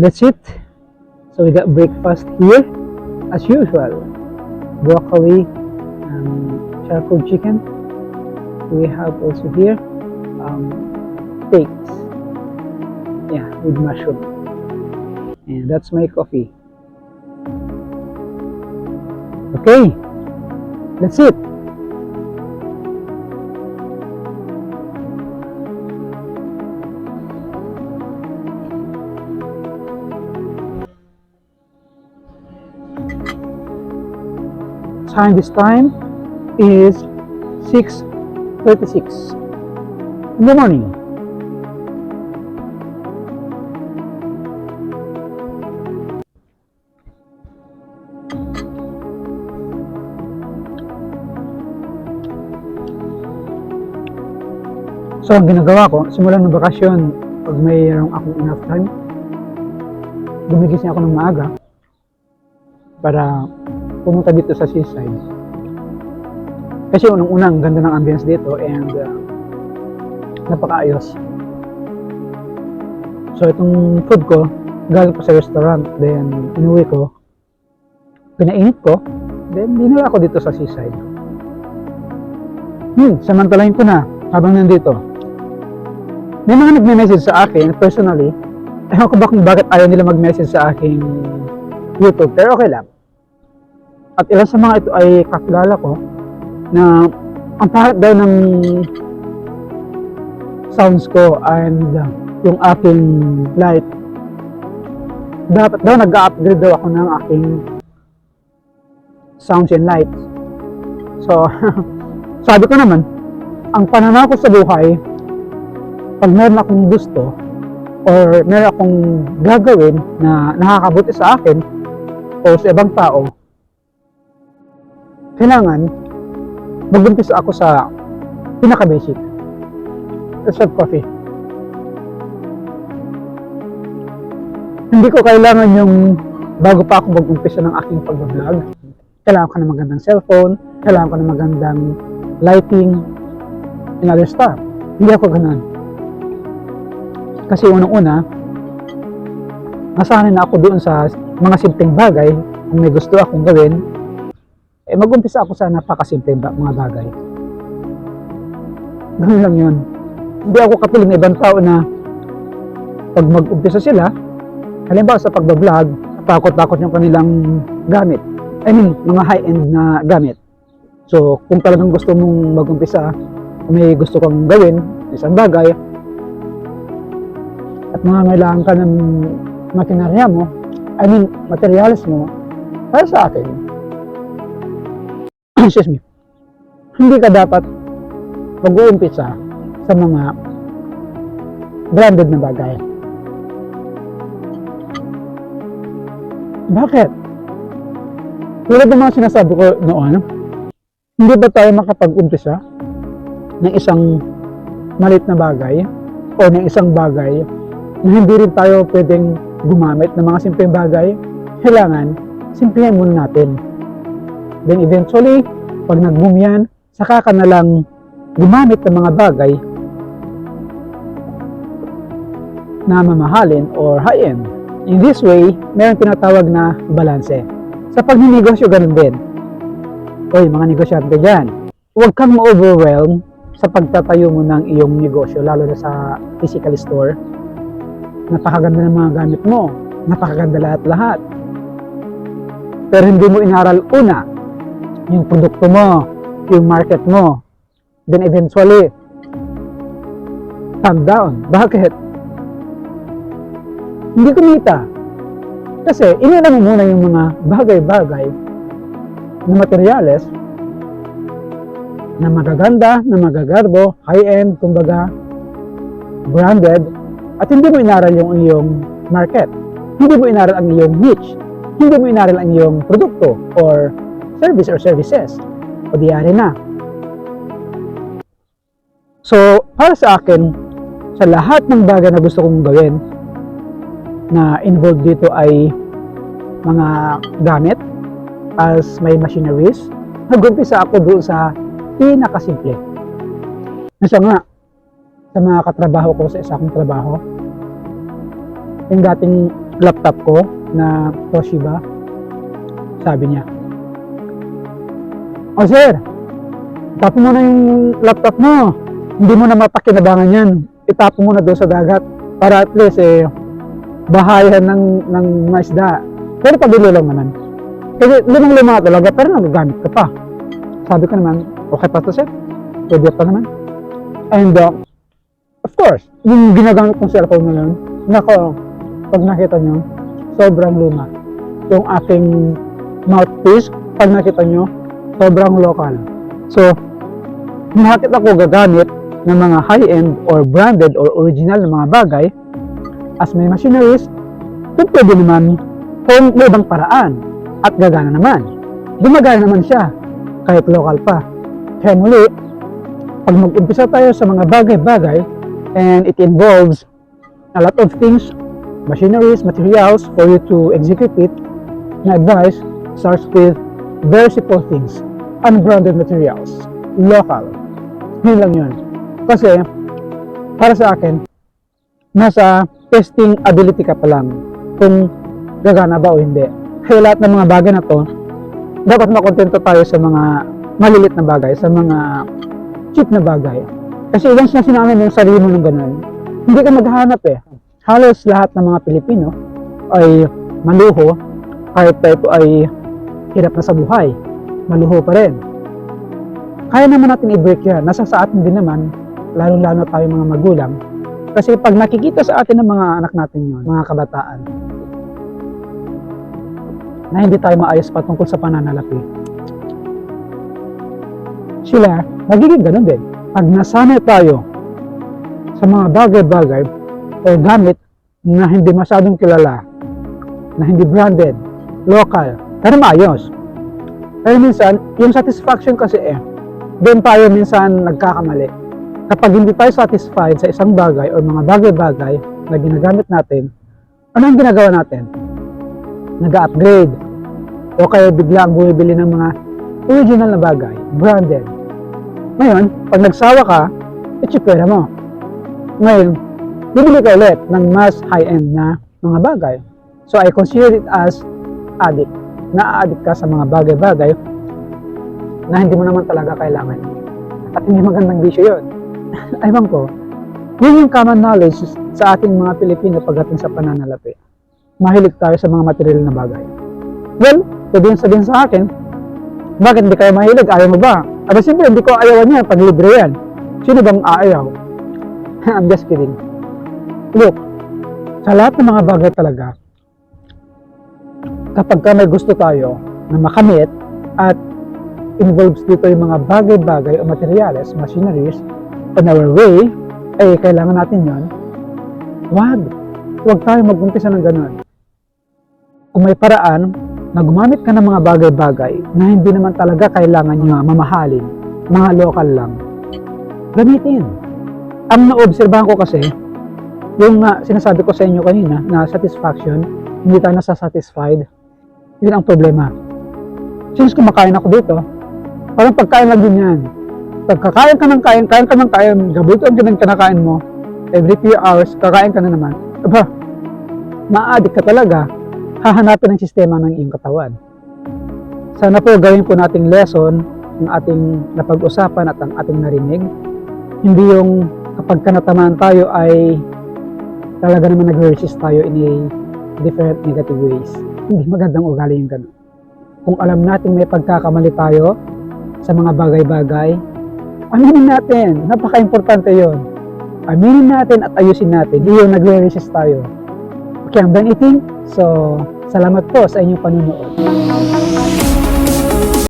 That's it. So we got breakfast here, as usual. Broccoli, um, charcoal chicken. We have also here um, steaks. Yeah, with mushroom. And that's my coffee. Okay, that's it. Time this time is 6.36 in the morning. So, ang ginagawa ko, simula ng bakasyon, pag mayroong akong enough time, gumigising ako ng maaga para pumunta dito sa seaside. Kasi unang-unang ganda ng ambience dito and uh, napakaayos. So itong food ko, galing pa sa restaurant, then inuwi ko, pinainit ko, then dinala ko dito sa seaside. Hmm, samantalahin ko na habang nandito. May mga nagme-message sa akin personally. Ewan ko ba kung bakit ayaw nila mag-message sa aking YouTube, pero okay lang. At ilan sa mga ito ay kakilala ko na ang pangit daw ng sounds ko and uh, yung aking light. Dapat daw nag-upgrade daw ako ng aking sounds and lights. So, sabi ko naman, ang pananaw ko sa buhay, pag meron akong gusto or meron akong gagawin na nakakabuti sa akin o sa ibang tao, kailangan mag-umpisa ako sa pinaka-basic. Let's have coffee. Hindi ko kailangan yung bago pa ako mag-umpisa ng aking pag-vlog. Kailangan ko ng magandang cellphone, kailangan ko ng magandang lighting, and other stuff. Hindi ako ganun. Kasi unang-una, nasanay na ako doon sa mga simpleng bagay, kung may gusto akong gawin, eh mag-umpisa ako sa napakasimpleng ba- mga bagay. Ganun lang yun. Hindi ako katulad ng ibang tao na pag mag-umpisa sila, halimbawa sa pagbablog, takot-takot yung kanilang gamit. I mean, mga high-end na gamit. So, kung talagang gusto mong mag-umpisa, may gusto kang gawin, isang bagay, at nangangailangan ka ng makinarya mo, I mean, materials mo, para sa akin, excuse me, hindi ka dapat mag-uumpisa sa mga branded na bagay. Bakit? Tulad ng mga sinasabi ko noon, hindi ba tayo makapag-umpisa ng isang malit na bagay o ng isang bagay na hindi rin tayo pwedeng gumamit ng mga simpleng bagay? Kailangan, simplihan muna natin. Then eventually, pag nag-boom yan, saka ka na lang gumamit ng mga bagay na mamahalin or high-end. In this way, meron tinatawag na balanse. Sa pagninegosyo, ganun din. Oy, mga negosyante dyan, huwag kang ma-overwhelm sa pagtatayo mo ng iyong negosyo, lalo na sa physical store. Napakaganda ng mga gamit mo. Napakaganda lahat-lahat. Pero hindi mo inaral una yung produkto mo, yung market mo. Then eventually, calm down. Bakit? Hindi kumita. Kasi inuna mo muna yung mga bagay-bagay na materyales na magaganda, na magagarbo, high-end, kumbaga, branded, at hindi mo inaral yung iyong market. Hindi mo inaral ang iyong niche. Hindi mo inaral ang iyong produkto or service or services. O diyari na. So, para sa akin, sa lahat ng bagay na gusto kong gawin, na involved dito ay mga gamit as may machineries, nag-umpisa ako doon sa pinakasimple. Nasa nga, sa mga katrabaho ko sa isa kong trabaho, yung dating laptop ko na Toshiba. Sabi niya, Oh sir, tapon mo na yung laptop mo. Hindi mo na mapakinabangan yan. Itapon mo na doon sa dagat para at least eh, bahayan ng, ng mga isda. Pero pabili lang naman. Kasi limang lima talaga, pero nagagamit ka pa. Sabi ko naman, okay pa to sir? Pwede pa naman. And uh, of course, yung ginagamit kong cellphone ngayon, nako, pag nakita nyo, sobrang luma. Yung aking mouthpiece, pag nakita nyo, sobrang local. So, bakit ako gagamit ng mga high-end or branded or original na mga bagay as may machineries, kung pwede naman kung may ibang paraan at gagana naman. Gumagana naman siya kahit local pa. Kaya muli, pag mag-umpisa tayo sa mga bagay-bagay and it involves a lot of things, machineries, materials for you to execute it, my advice starts with very simple things. Unbranded materials. Local. Yun lang yun. Kasi, para sa akin, nasa testing ability ka pa lang kung gagana ba o hindi. Kaya lahat ng mga bagay na to, dapat makontento tayo sa mga malilit na bagay, sa mga cheap na bagay. Kasi once na sinabi mo yung sarili mo ng ganun, hindi ka maghahanap eh. Halos lahat ng mga Pilipino ay maluho kahit tayo ay hirap na sa buhay. Maluho pa rin. Kaya naman natin i-break yan. Nasa sa atin din naman, lalo-lalo tayo mga magulang. Kasi pag nakikita sa atin ng mga anak natin yun, mga kabataan, na hindi tayo maayos patungkol sa pananalapi, sila, magiging ganun din. Pag nasanay tayo sa mga bagay-bagay o gamit na hindi masyadong kilala, na hindi branded, local, pero maayos. Pero minsan, yung satisfaction kasi eh, doon tayo minsan nagkakamali. Kapag hindi tayo satisfied sa isang bagay o mga bagay-bagay na ginagamit natin, ano ang ginagawa natin? Nag-upgrade. O kaya bigla ang bumibili ng mga original na bagay, branded. Ngayon, pag nagsawa ka, itsipera mo. Ngayon, bibili ka ulit ng mas high-end na mga bagay. So, I consider it as addict. Na-addict ka sa mga bagay-bagay na hindi mo naman talaga kailangan. At hindi magandang bisyo yun. Aywan ko, yun yung common knowledge sa ating mga Pilipino pagdating sa pananalapi. Mahilig tayo sa mga material na bagay. Well, pwede yung sabihin sa akin, bakit hindi kayo mahilig? Ayaw mo ba? Aba, siyempre, hindi ko ayawan yan pag libre yan. Sino bang aayaw? I'm just kidding. Look, sa lahat ng mga bagay talaga, kapag ka may gusto tayo na makamit at involves dito yung mga bagay-bagay o materials, machineries, on our way, eh, kailangan natin yon. Wag. Huwag tayo mag-umpisa ng ganun. Kung may paraan na gumamit ka ng mga bagay-bagay na hindi naman talaga kailangan nyo mamahalin, mga local lang, gamitin. Ang naobserbahan ko kasi, yung nga sinasabi ko sa inyo kanina na satisfaction, hindi tayo nasa-satisfied, yun ang problema. Since kumakain ako dito, parang pagkain lang din yan. Pagkakain ka ng kain, kain ka ng kain, gabuto ang ganang kinakain mo, every few hours, kakain ka na naman. Aba, ma-addict ka talaga, hahanapin ng sistema ng iyong katawan. Sana po gawin po nating lesson ng ating napag-usapan at ang ating narinig. Hindi yung kapag kanatamaan tayo ay talaga naman nag-resist tayo in a different negative ways. Hindi magandang ugali yung ganun. Kung alam natin may pagkakamali tayo sa mga bagay-bagay, aminin natin. Napaka-importante yon. Aminin natin at ayusin natin. Hindi yung nagre-resist tayo. Okay, I'm done eating. So, salamat po sa inyong panunood.